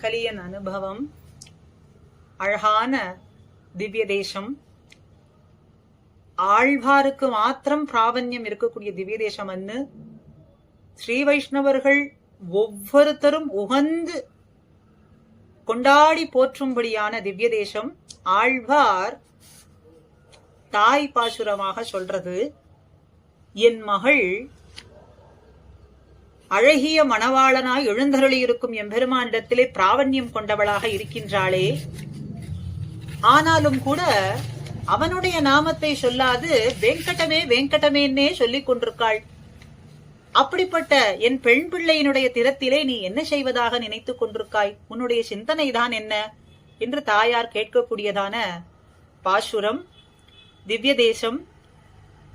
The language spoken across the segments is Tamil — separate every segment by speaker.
Speaker 1: கலியன் அனுபவம் அழகான திவ்ய தேசம் ஆழ்வாருக்கு மாத்திரம் பிராவண்யம் இருக்கக்கூடிய திவ்ய தேசம்னு ஸ்ரீ வைஷ்ணவர்கள் ஒவ்வொருத்தரும் உகந்து கொண்டாடி போற்றும்படியான திவ்ய தேசம் ஆழ்வார் தாய் பாசுரமாக சொல்றது என் மகள் அழகிய மணவாளனாய் எழுந்தருளியிருக்கும் எம்பெருமானிடத்திலே பிராவண்யம் கொண்டவளாக இருக்கின்றாளே. ஆனாலும் கூட அவனுடைய நாமத்தை சொல்லாது வெங்கடமே வெங்கடமேன்னே சொல்லிக் கொண்டிருக்காள். அப்படிப்பட்ட என் பெண் பிள்ளையினுடைய திறத்திலே நீ என்ன செய்வதாக நினைத்துக் கொண்டிருக்காய்? உன்னுடைய சிந்தனை தான் என்ன? என்று தாயார் கேட்கக்கூடியதான பாசுரம் திவ்ய தேசம்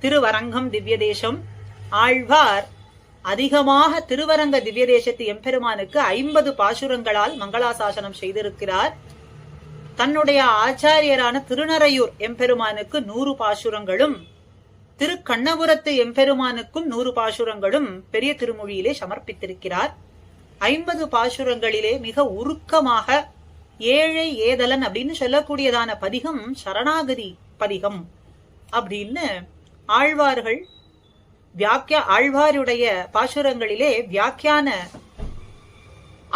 Speaker 1: திருவரங்கம் திவ்ய தேசம் ஆழ்வார் அதிகமாக திருவரங்க திவ்ய தேசத்து எம்பெருமானுக்கு ஐம்பது பாசுரங்களால் மங்களாசாசனம் செய்திருக்கிறார். தன்னுடைய ஆச்சாரியரான திருநறையூர் எம்பெருமானுக்கு நூறு பாசுரங்களும் திருக்கண்ணபுரத்து எம்பெருமானுக்கும் நூறு பாசுரங்களும் பெரிய திருமொழியிலே சமர்ப்பித்திருக்கிறார். ஐம்பது பாசுரங்களிலே மிக உருக்கமாக ஏழை ஏதலன் அப்படின்னு சொல்லக்கூடியதான பதிகம் சரணாகதி பதிகம் அப்படின்னு ஆழ்வார்கள் வியாக்கியா ஆழ்வாருடைய பாசுரங்களிலே வியாக்கியான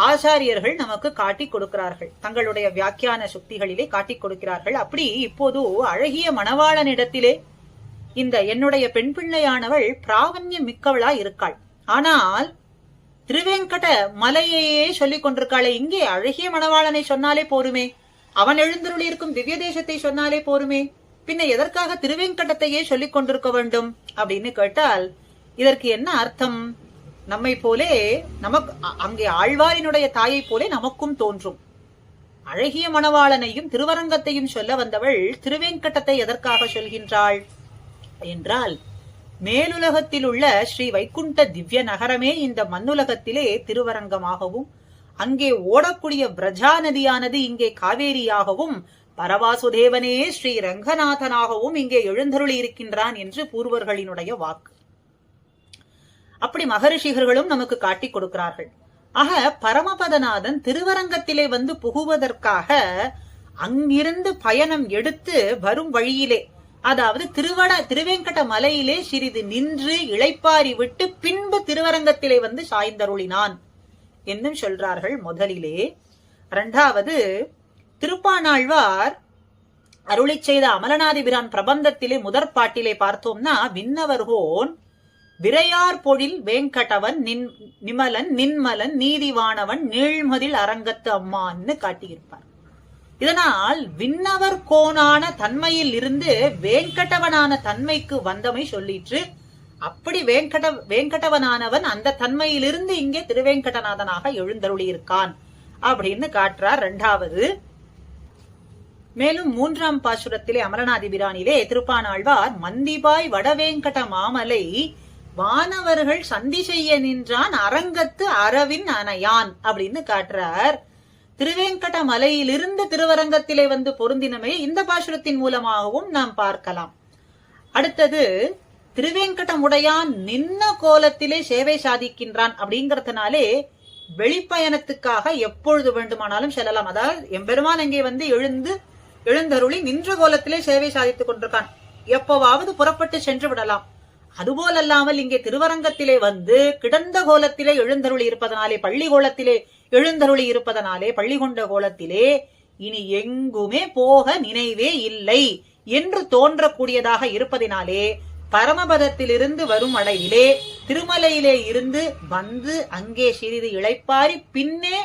Speaker 1: ஆச்சாரியர்கள் நமக்கு காட்டி கொடுக்கிறார்கள். தங்களுடைய வியாக்கியான சுக்திகளிலே காட்டி கொடுக்கிறார்கள். அப்படி இப்போது அழகிய மணவாளனிடத்திலே இந்த என்னுடைய பெண் பிள்ளையானவள் பிராவண்யம் மிக்கவளா இருக்காள். ஆனால் திருவேங்கட மலையையே சொல்லிக் கொண்டிருக்காளே. இங்கே அழகிய மணவாளனை சொன்னாலே போருமே. அவன் எழுந்தருளி இருக்கும் திவ்ய தேசத்தை சொன்னாலே போருமே. பின்ன எதற்காக திருவேங்கடத்தையே சொல்லிக் கொண்டிருக்க வேண்டும் அப்படின்னு கேட்டால் இதற்கு என்ன அர்த்தம்? நம்மை போலே நமக்கு அங்கே ஆழ்வாரினுடைய தாயை போலே நமக்கும் தோன்றும். அழகிய மணவாளனையும் திருவரங்கத்தையும் சொல்ல வந்தவள் திருவேங்கடத்தை எதற்காக சொல்கின்றாள் என்றால் மேலுலகத்தில் உள்ள ஸ்ரீ வைகுண்ட திவ்ய நகரமே இந்த மண்ணுலகத்திலே திருவரங்கமாகவும் அங்கே ஓடக்கூடிய பிரஜா நதியானது இங்கே காவேரியாகவும் பரவாசுதேவனே ஸ்ரீ ரங்கநாதனாகவும் இங்கே எழுந்தருளி இருக்கின்றான் என்று பூர்வர்களினுடைய வாக்கு. அப்படி மகரிஷிகர்களும் நமக்கு காட்டிக் கொடுக்கிறார்கள். ஆக பரமபதநாதன் திருவரங்கத்திலே வந்து புகுவதற்காக அங்கிருந்து பயணம் எடுத்து வரும் வழியிலே அதாவது திருவட திருவேங்கட மலையிலே சிறிது நின்று இளைப்பாரி விட்டு பின்பு திருவரங்கத்திலே வந்து சாய்ந்தருளினான். என்னும் சொல்றார்கள் முதலிலே. இரண்டாவது திருப்பானாழ்வார் அருளிச் செய்த அமலநாதிபிரான் பிரபந்தத்திலே முதற் பாட்டிலே பார்த்தோம்னா விண்ணவர்கோன் விரையார் பொழில் வேங்கடவன் நின் நிமலன் நின்மலன் நீதிவானவன் நீழ்மதில் அரங்கத்து அம்மான்னு காட்டியிருப்பார். இதனால் விண்ணவர் கோனான தன்மையில் இருந்து வேங்கடவனான தன்மைக்கு வந்தமை சொல்லிற்று. அப்படி வேங்கட வேங்கடவனானவன் அந்த தன்மையிலிருந்து இங்கே திருவேங்கடநாதனாக எழுந்தருளி இருக்கான் அப்படின்னு காட்டுறார். இரண்டாவது மேலும் மூன்றாம் பாசுரத்திலே அமரநாதிபிரானிலே திருப்பானாழ்வார் மந்திபாய் வடவேங்கட மாமலை வானவர்கள் சந்தி செய்ய நின்றான் அரங்கத்து அரவின் அணையான் அப்படின்னு காட்டுறார். திருவேங்கட மலையிலிருந்து திருவரங்கத்திலே வந்து பொருந்தினமே இந்த பாசுரத்தின் மூலமாகவும் நாம் பார்க்கலாம். அடுத்தது திருவேங்கடமுடையான் நின்ன கோலத்திலே சேவை சாதிக்கின்றான் அப்படிங்கறதுனாலே வெளிப்பயணத்துக்காக எப்பொழுது வேண்டுமானாலும் செல்லலாம். அதாவது எம்பெருமான் அங்கே வந்து எழுந்து எழுந்தருளி நின்ற கோலத்திலே சேவை சாதித்துக் கொண்டிருக்கான். எப்பவாவது புறப்பட்டு சென்று விடலாம். அதுபோலல்லாமல் இங்கே திருவரங்கத்திலே வந்து கிடந்த கோலத்திலே எழுந்தருளி இருப்பதனாலே பள்ளி கோலத்திலே எழுந்தருளி இருப்பதனாலே பள்ளி கொண்ட கோலத்திலே இனி எங்குமே போக நினைவே இல்லை என்று தோன்றக்கூடியதாக இருப்பதினாலே பரமபதத்திலிருந்து வரும் அடையிலே திருமலையிலே இருந்து வந்து அங்கே சிறிது இழைப்பாரி பின்னே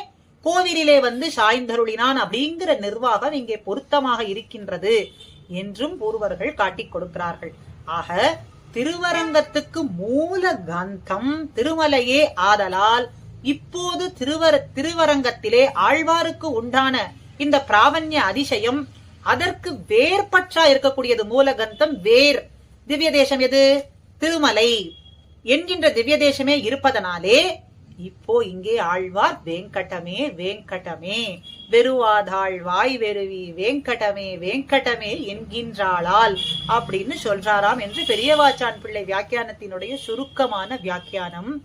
Speaker 1: கோவிலிலே வந்து சாய்ந்தருளினான் அப்படிங்கிற நிர்வாகம் இங்கே பொருத்தமாக இருக்கின்றது என்றும் பூர்வர்கள் காட்டிக் கொடுக்கிறார்கள். ஆக திருவரங்கத்துக்கு மூல கந்தம் திருமலையே ஆதலால் இப்போது திருவர திருவரங்கத்திலே ஆழ்வாருக்கு உண்டான இந்த பிராவண்ய அதிசயம் அதற்கு வேர்பற்றா இருக்கக்கூடியது மூலகந்தம் வேர். திவ்ய தேசம் எது? திருமலை. என்கின்ற திவ்ய தேசமே இருப்பதனாலே இப்போ இங்கே ஆழ்வார் வேங்கடமே வேங்கடமே வெறுவாதாழ்வாய் வெறுவி வேங்கடமே வேங்கடமே என்கின்றாளால் அப்படின்னு சொல்றாராம் என்று பெரியவாச்சான் பிள்ளை வியாக்கியானத்தினுடைய சுருக்கமான வியாக்கியானம்.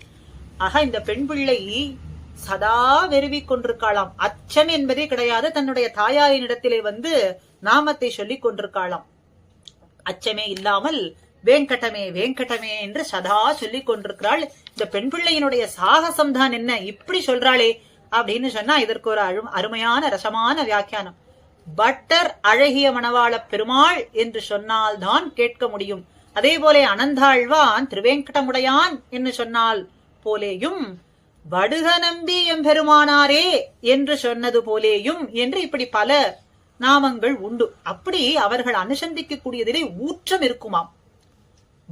Speaker 1: ஆக இந்த பெண் பிள்ளை சதா வெறுவி கொண்டிருக்காளாம். அச்சம் என்பதே கிடையாது. தன்னுடைய தாயாரினிடத்திலே வந்து நாமத்தை சொல்லிக் கொண்டிருக்காளாம். அச்சமே இல்லாமல் வேங்கடமே வேங்கடமே என்று சதா சொல்லிக் கொண்டிருக்கிறாள். இந்த பெண் பிள்ளையினுடைய சாகசம் தான் என்ன? இப்படி சொல்றாளே அப்படின்னு சொன்னா இதற்கு ஒரு அரு- அருமையான ரசமான வியாக்கியானம். பட்டர் அழகிய மணவாள பெருமாள் என்று சொன்னால்தான் கேட்க முடியும். அதே போல அனந்தாழ்வான் திருவேங்கடமுடையான் என்று சொன்னால் போலேயும் வடுக நம்பி எம்பெருமானாரே என்று சொன்னது போலேயும் என்று இப்படி பல நாமங்கள் உண்டு. அப்படி அவர்கள் அனுசந்திக்கக்கூடியதிலே ஊற்றம் இருக்குமாம்.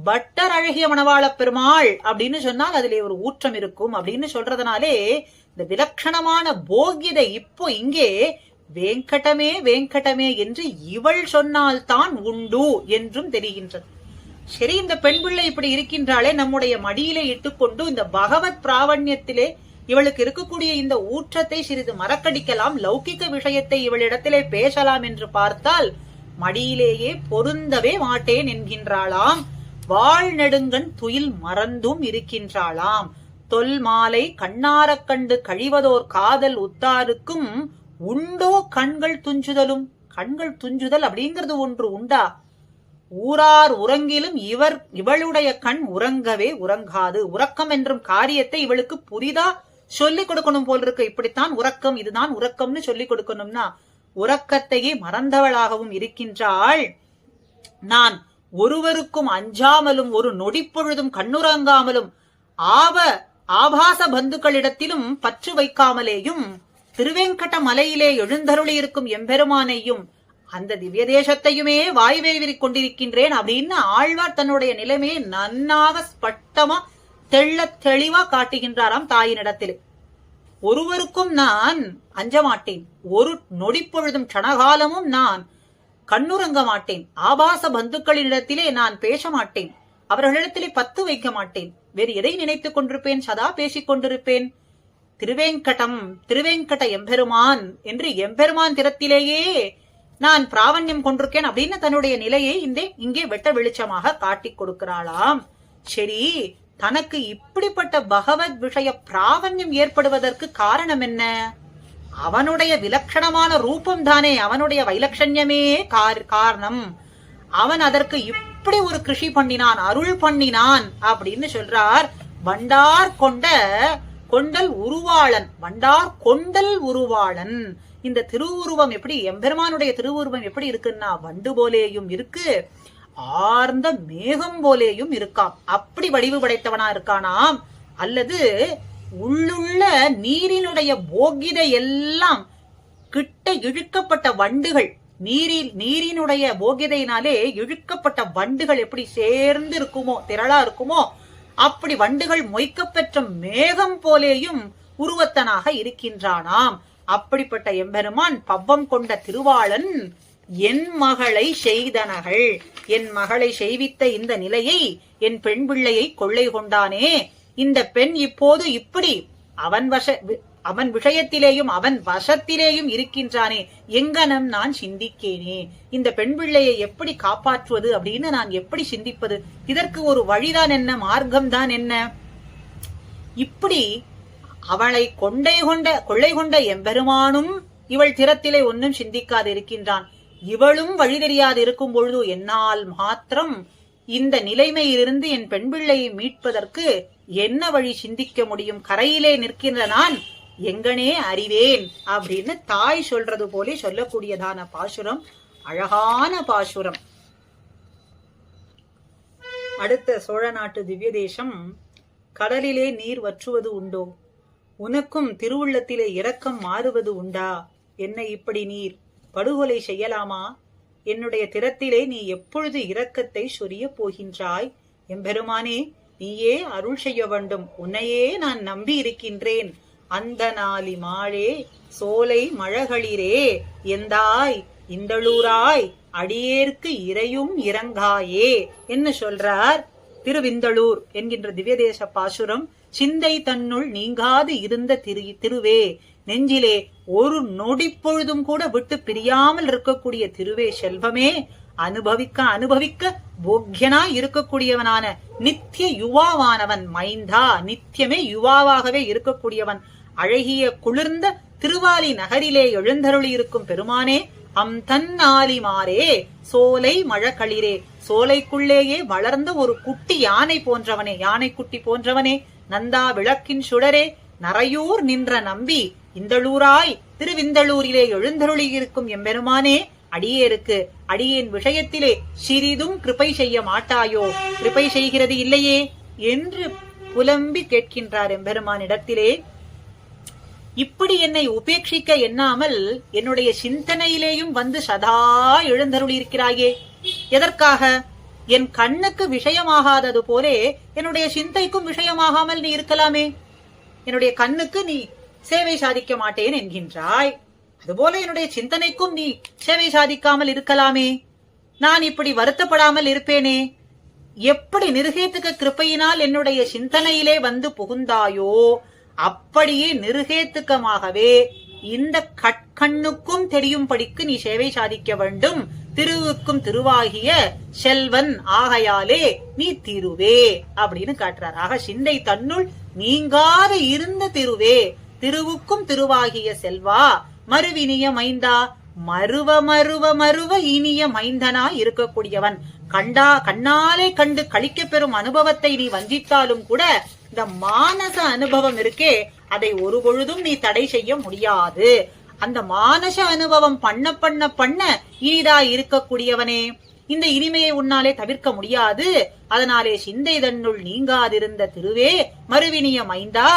Speaker 1: பட்டர் அழகிய மணவாள பெருமாள் அப்படின்னு சொன்னால் அதிலே ஒரு ஊற்றம் இருக்கும் அப்படின்னு சொல்றதுனாலே இந்த விலட்சணமான போகியதை இப்போ இங்கே வேங்கடமே வேங்கடமே என்று இவள் சொன்னால்தான் உண்டு என்றும் தெரிகின்றது. சரி இந்த பெண் பிள்ளை இப்படி இருக்கின்றாலே நம்முடைய மடியிலே இட்டுக்கொண்டு இந்த பகவத் பிராவண்யத்திலே இவளுக்கு இருக்கக்கூடிய இந்த ஊற்றத்தை சிறிது மறக்கடிக்கலாம் லௌகிக விஷயத்தை இவளிடத்திலே பேசலாம் என்று பார்த்தால் மடியிலேயே பொருந்தவே மாட்டேன் என்கின்றாளாம். வாழ் நெடுங்கண் துயில் மறந்தும் இருக்கின்றாளாம். தொல் மாலை கண்ணாரக் கண்டு கழிவதோர் காதல் உத்தாருக்கும் உண்டோ கண்கள் துஞ்சுதலும்? கண்கள் துஞ்சுதல் அப்படிங்கிறது ஒன்று உண்டா? ஊரார் உறங்கிலும் இவர் இவளுடைய கண் உறங்கவே உறங்காது. உறக்கம் என்றும் காரியத்தை இவளுக்கு புதிதா சொல்லிக் கொடுக்கணும் போல் இருக்கு. இப்படித்தான் உறக்கம் இதுதான் உறக்கம்னு சொல்லிக் கொடுக்கணும்னா உறக்கத்தையே மறந்தவளாகவும் இருக்கின்றாள். நான் ஒருவருக்கும் அஞ்சாமலும் ஒரு நொடிப்பொழுதும் கண்ணுறங்காமலும் ஆவ ஆபாச பந்துக்களிடத்திலும் பற்று வைக்காமலேயும் திருவேங்கட மலையிலே எழுந்தருளி இருக்கும் எம்பெருமானையும் அந்த திவ்ய தேசத்தையுமே வாய்வேவிரிக் கொண்டிருக்கின்றேன் அப்படின்னு ஆழ்வார் தன்னுடைய நிலைமையை நன்னாக ஸ்பட்டமா தெள்ளத் தெளிவா காட்டுகின்றாராம் தாயினிடத்திலே. ஒருவருக்கும் நான் அஞ்ச மாட்டேன். ஒரு நொடிப்பொழுதும் க்ஷணகாலமும் நான் கண்ணுறங்க மாட்டேன். ஆபாச பந்துக்களிடத்திலே நான் பேச மாட்டேன். அவர்களிடத்திலே பத்து வைக்க மாட்டேன். வேறு எதை நினைத்துக் கொண்டிருப்பேன்? சதா பேசிக் கொண்டிருப்பேன். திருவேங்கடம் திருவேங்கட எம்பெருமான் என்று எம்பெருமான் திறத்திலேயே நான் பிராவண்யம் கொண்டிருக்கேன் அப்படின்னு தன்னுடைய நிலையை இந்த இங்கே வெட்ட வெளிச்சமாக காட்டிக் கொடுக்கிறாளாம். சரி தனக்கு இப்படிப்பட்ட பகவத் விஷய பிராவண்யம் ஏற்படுவதற்கு காரணம் என்ன? அவனுடைய விலட்சணமான ரூபம் தானே அவனுடைய வைலட்சண்யமே கார்- காரணம். அவன் அதற்கு இப்படி ஒரு கிருஷி பண்ணினான் அருள் பண்ணினான் அப்படின்னு சொல்றார் வண்டார் கொண்ட கொண்டல் உருவாளன் வண்டார் கொண்டல் உருவாளன். இந்த திருவுருவம் எப்படி எம்பெருமானுடைய திருவுருவம் எப்படி இருக்குன்னா வண்டு போலேயும் இருக்கு ஆர்ந்த மேகம் போலேயும் இருக்காம். அப்படி வடிவு படைத்தவனா இருக்கானாம். அல்லது உள்ளுள்ள நீரினுடைய போகிதை எல்லாம் கிட்ட இழுக்கப்பட்ட வண்டுகள். நீரில் நீரினுடைய போகிதையினாலே இழுக்கப்பட்ட வண்டுகள் எப்படி சேர்ந்து இருக்குமோ திரளா இருக்குமோ அப்படி வண்டுகள் மொய்க்கப்பெற்ற மேகம் போலேயும் உருவத்தனாக இருக்கின்றானாம். அப்படிப்பட்ட எம்பெருமான் பவ்வம் கொண்ட திருவாளன் என் மகளை செய்தனகள். என் மகளை செய்வித்த இந்த நிலையை என் பெண் பிள்ளையை கொள்ளை கொண்டானே இந்த பெண் இப்போது இப்படி அவன் வச வி- அவன் விஷயத்திலேயும் அவன் வசத்திலேயும் இருக்கின்றானே. எங்கனம் நான் சிந்திக்கேனே? இந்த பெண் பிள்ளையை எப்படி காப்பாற்றுவது அப்படின்னு நான் எப்படி சிந்திப்பது? இதற்கு ஒரு வழிதான் என்ன? மார்க்கம் தான் என்ன? இப்படி அவளை கொண்டை கொண்ட கொள்ளை கொண்ட எம்பெருமானும் இவள் திறத்திலே ஒன்றும் சிந்திக்காது இருக்கின்றான். இவளும் வழி தெரியாது இருக்கும் பொழுது என்னால் மாத்திரம் இந்த நிலைமையிலிருந்து என் பெண் பிள்ளையை மீட்பதற்கு என்ன வழி சிந்திக்க முடியும்? கரையிலே நிற்கின்ற நான் எங்கனே அறிவேன் அப்படின்னு தாய் சொல்றது போலே சொல்லக்கூடியதான பாசுரம் அழகான பாசுரம். அடுத்த சோழ நாட்டு திவ்ய தேசம் கடலிலே நீர் வற்றுவது உண்டோ? உனக்கும் திருவுள்ளத்திலே இரக்கம் மாறுவது உண்டா? என்ன இப்படி நீர்? படுகொலை செய்யலாமா? என்னுடைய திறத்திலே நீ எப்பொழுது இரக்கத்தை சொரியப் போகின்றாய்? எம்பெருமானே நீயே அருள் செய்ய வேண்டும். உன்னையே நான் நம்பி இருக்கின்றேன். அந்த நாளி மாழே சோலை மழகளிரே எந்தாய் இந்தளூராய் அடியேற்கு இறையும் இறங்காயே என்ன சொல்றார் திருவிந்தளூர் என்கின்ற திவ்யதேச பாசுரம். சிந்தை தன்னுள் நீங்காது இருந்த திரு திருவே நெஞ்சிலே ஒரு நொடிப்பொழுதும் கூட விட்டு பிரியாமல் இருக்கக்கூடிய திருவே செல்வமே அனுபவிக்க அனுபவிக்க போக்கியனா இருக்கக்கூடியவனான நித்திய யுவாவானவன் மைந்தா நித்தியமே யுவாவாகவே இருக்கக்கூடியவன் அழகிய குளிர்ந்த திருவாலி நகரிலே எழுந்தருளி இருக்கும் பெருமானே அம் தன்னாலி மாறே சோலை மழக்களிரே சோலைக்குள்ளேயே வளர்ந்த ஒரு குட்டி யானை போன்றவனே யானை குட்டி போன்றவனே நந்தா விளக்கின் சுடரே நரையூர் நின்ற நம்பி இந்தளூராய் திருவிந்தளூரிலே எழுந்தருளி இருக்கும் எம்பெருமானே அடியேருக்கு அடியேன் விஷயத்திலே சிறிதும் கிருப்பை செய்ய மாட்டாயோ? கிருப்பை செய்கிறது இல்லையே? என்று புலம்பி கேட்கின்றார் எம்பெருமானிடத்திலே இப்படி என்னை உபேட்சிக்க எண்ணாமல் என்னுடைய சிந்தனையிலேயும் வந்து சதா எழுந்தருளியிருக்கிறாயே. எதற்காக? என் கண்ணுக்கு விஷயமாகாதது போலே என்னுடைய சிந்தைக்கும் விஷயமாகாமல் நீ இருக்கலாமே. என்னுடைய கண்ணுக்கு நீ சேவை சாதிக்க மாட்டேன் என்கின்றாய். அதுபோல என்னுடைய சிந்தனைக்கும் நீ சேவை சாதிக்காமல் இருக்கலாமே. நான் இப்படி வருத்தப்படாமல் இருப்பேனே. எப்படி நிருகேத்துக்கு கிருப்பையினால் என்னுடைய சிந்தனையிலே வந்து புகுந்தாயோ அப்படியே நிருகேத்துக்கமாகவே இந்த கட்கண்ணுக்கும் தெரியும்படிக்கு நீ சேவை சாதிக்க வேண்டும். திருவுக்கும் திருவாகிய செல்வன் ஆகையாலே நீ திருவே அப்படின்னு காட்டுறார். ஆக சிந்தை தன்னுள் நீங்காது இருந்த திருவே. திருவுக்கும் திருவாகிய செல்வா மறுவினிய மைந்தா மருவ மருவ மருவ இனிய மைந்தனா இருக்கக்கூடியவன். கண்டா கண்ணாலே கண்டு கழிக்க பெறும் அனுபவத்தை நீ வஞ்சித்தாலும் கூட இந்த மானச அனுபவம் இருக்கே அதை ஒரு பொழுதும் நீ தடை செய்ய முடியாது. அந்த மானச அனுபவம் பண்ண பண்ண பண்ண இனிதா இருக்கக்கூடியவனே. இந்த இனிமையை உன்னாலே தவிர்க்க முடியாது. அதனாலே சிந்தை தன்னுள் நீங்காதிருந்த திருவே மறுவினிய மைந்தா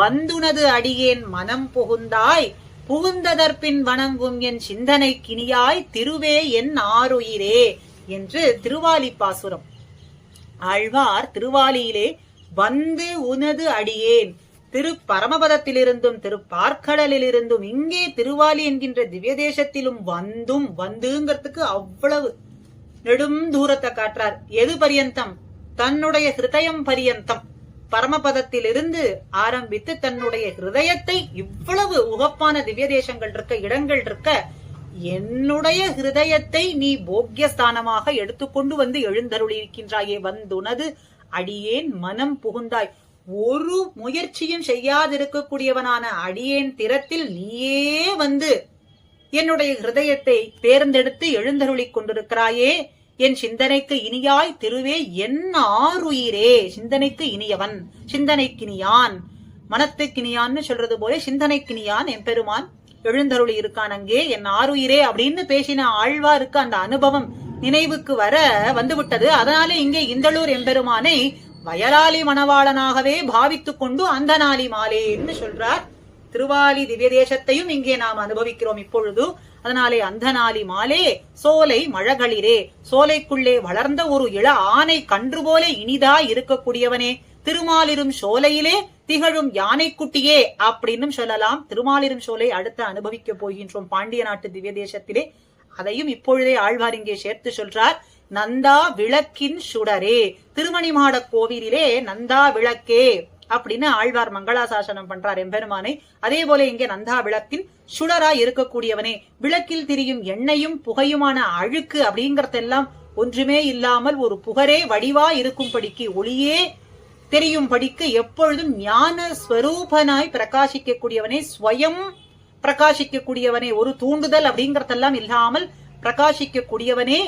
Speaker 1: வந்துனது அடியேன் மனம் புகுந்தாய். புகுந்ததற்பின் வணங்கும் என் சிந்தனை கினியாய் திருவே என் ஆருயிரே என்று திருவாலி பாசுரம். ஆழ்வார் திருவாலியிலே வந்து உனது அடியேன். திரு பரமபதத்திலிருந்தும் திரு பார்க்கடலிலிருந்தும் இங்கே திருவாலி என்கின்ற திவ்ய தேசத்திலும் வந்தும் வந்துங்கிறதுக்கு அவ்வளவு. நெடும் தூரத்தை காட்டுறார். எது பரியந்தம்? தன்னுடைய ஹிருதயம் பரியந்தம். பரமபதத்திலிருந்து ஆரம்பித்து தன்னுடைய ஹிருதயத்தை இவ்வளவு உகப்பான திவ்ய தேசங்கள் இருக்க இடங்கள் இருக்க என்னுடைய ஹிருதயத்தை நீ போக்கியஸ்தானமாக எடுத்துக்கொண்டு வந்து எழுந்தருளியிருக்கின்றாயே வந்துனது அடியேன் மனம் புகுந்தாய். ஒரு முயற்சியும் செய்யாதிருக்கக்கூடியவனான அடியேன் திறத்தில் நீயே வந்து என்னுடைய ஹிருதயத்தை தேர்ந்தெடுத்து எழுந்தருளிக் கொண்டிருக்கிறாயே என் சிந்தனைக்கு இனியாய் திருவே என் ஆறுயிரே. சிந்தனைக்கு இனியவன் சிந்தனைக்கினியான் மனத்துக்கினியான்னு சொல்றது போல சிந்தனைக்கினியான் எம்பெருமான் எழுந்தருளி இருக்கான் அங்கே என் ஆறுயிரே அப்படின்னு பேசின ஆழ்வாருக்கு அந்த அனுபவம் நினைவுக்கு வர வந்துவிட்டது. அதனாலே இங்கே இந்தளூர் எம்பெருமானை வயலாளி மணவாளனாகவே பாவித்துக் கொண்டு அந்த நாளி மாலேன்னு சொல்றார். திருவாலி திவ்ய தேசத்தையும் இங்கே நாம் அனுபவிக்கிறோம் இப்பொழுது. அதனாலே அந்த நாளி மாலே சோலை மழகளிரே சோலைக்குள்ளே வளர்ந்த ஒரு இள ஆனை கன்று போல இனிதா இருக்கக்கூடியவனே திருமாலிரும் சோலையிலே திகழும் யானைக்குட்டியே அப்படின்னும் சொல்லலாம். திருமாலிரும் சோலை அடுத்து அனுபவிக்க போகின்றோம் பாண்டிய நாட்டு திவ்ய தேசத்திலே. அதையும் இப்பொழுதே ஆழ்வார் இங்கே சேர்த்து சொல்றார். நந்தா விளக்கின் சுடரே திருமணிமாட கோவிலிலே நந்தா விளக்கே. அப்படின்னு ஆழ்வார் மங்களாசாசனம் பண்றார் எம்பெருமானை. அதே போல இங்கே நந்தா விளக்கின் சுடரா இருக்கக்கூடியவனே விளக்கில் திரியும் எண்ணெயும் புகையுமான அழுக்கு அப்படிங்கறதெல்லாம் ஒன்றுமே இல்லாமல் ஒரு புகரே வடிவா இருக்கும்படிக்கு ஒளியே தெரியும்படிக்கு எப்பொழுதும் ஞான ஸ்வரூபனாய் பிரகாசிக்கக்கூடியவனே ஸ்வயம் பிரகாசிக்கக்கூடியவனே ஒரு தூண்டுதல் அப்படிங்கறதெல்லாம் இல்லாமல் பிரகாசிக்கக்கூடியவனே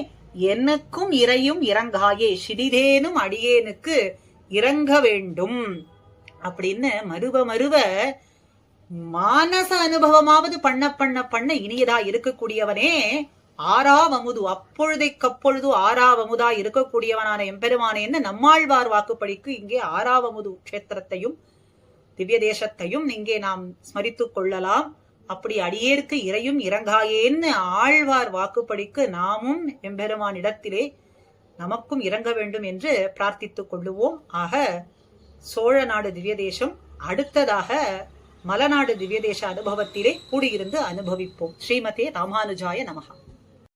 Speaker 1: எனக்கும் இறையும் இறங்காயே சிறிதேனும் அடியேனுக்கு இறங்க வேண்டும். அப்படின்னு மருவ மருவ மானச அனுபவமாவது பண்ண பண்ண பண்ண இனியதா இருக்கக்கூடியவனே ஆறாவமுது அப்பொழுதைக்கப்பொழுது ஆறாவமுதா இருக்கக்கூடியவனான எம்பெருமானேன்னு நம்மாழ்வார் வாக்குப்படிக்கு இங்கே ஆறாவமுது க்ஷேத்திரத்தையும் திவ்ய தேசத்தையும் இங்கே நாம் ஸ்மரித்துக் கொள்ளலாம். அப்படி அடியேற்கு இறையும் இறங்காயேன்னு ஆழ்வார் வாக்குப்படிக்கு நாமும் எம்பெருமான் இடத்திலே நமக்கும் இறங்க வேண்டும் என்று பிரார்த்தித்துக் கொள்ளுவோம். ஆக சோழ நாடு திவ்ய தேசம் அடுத்ததாக மலநாடு திவ்ய தேச அனுபவத்திலே கூடியிருந்து அனுபவிப்போம். ஸ்ரீமதே ராமானுஜாய நமகா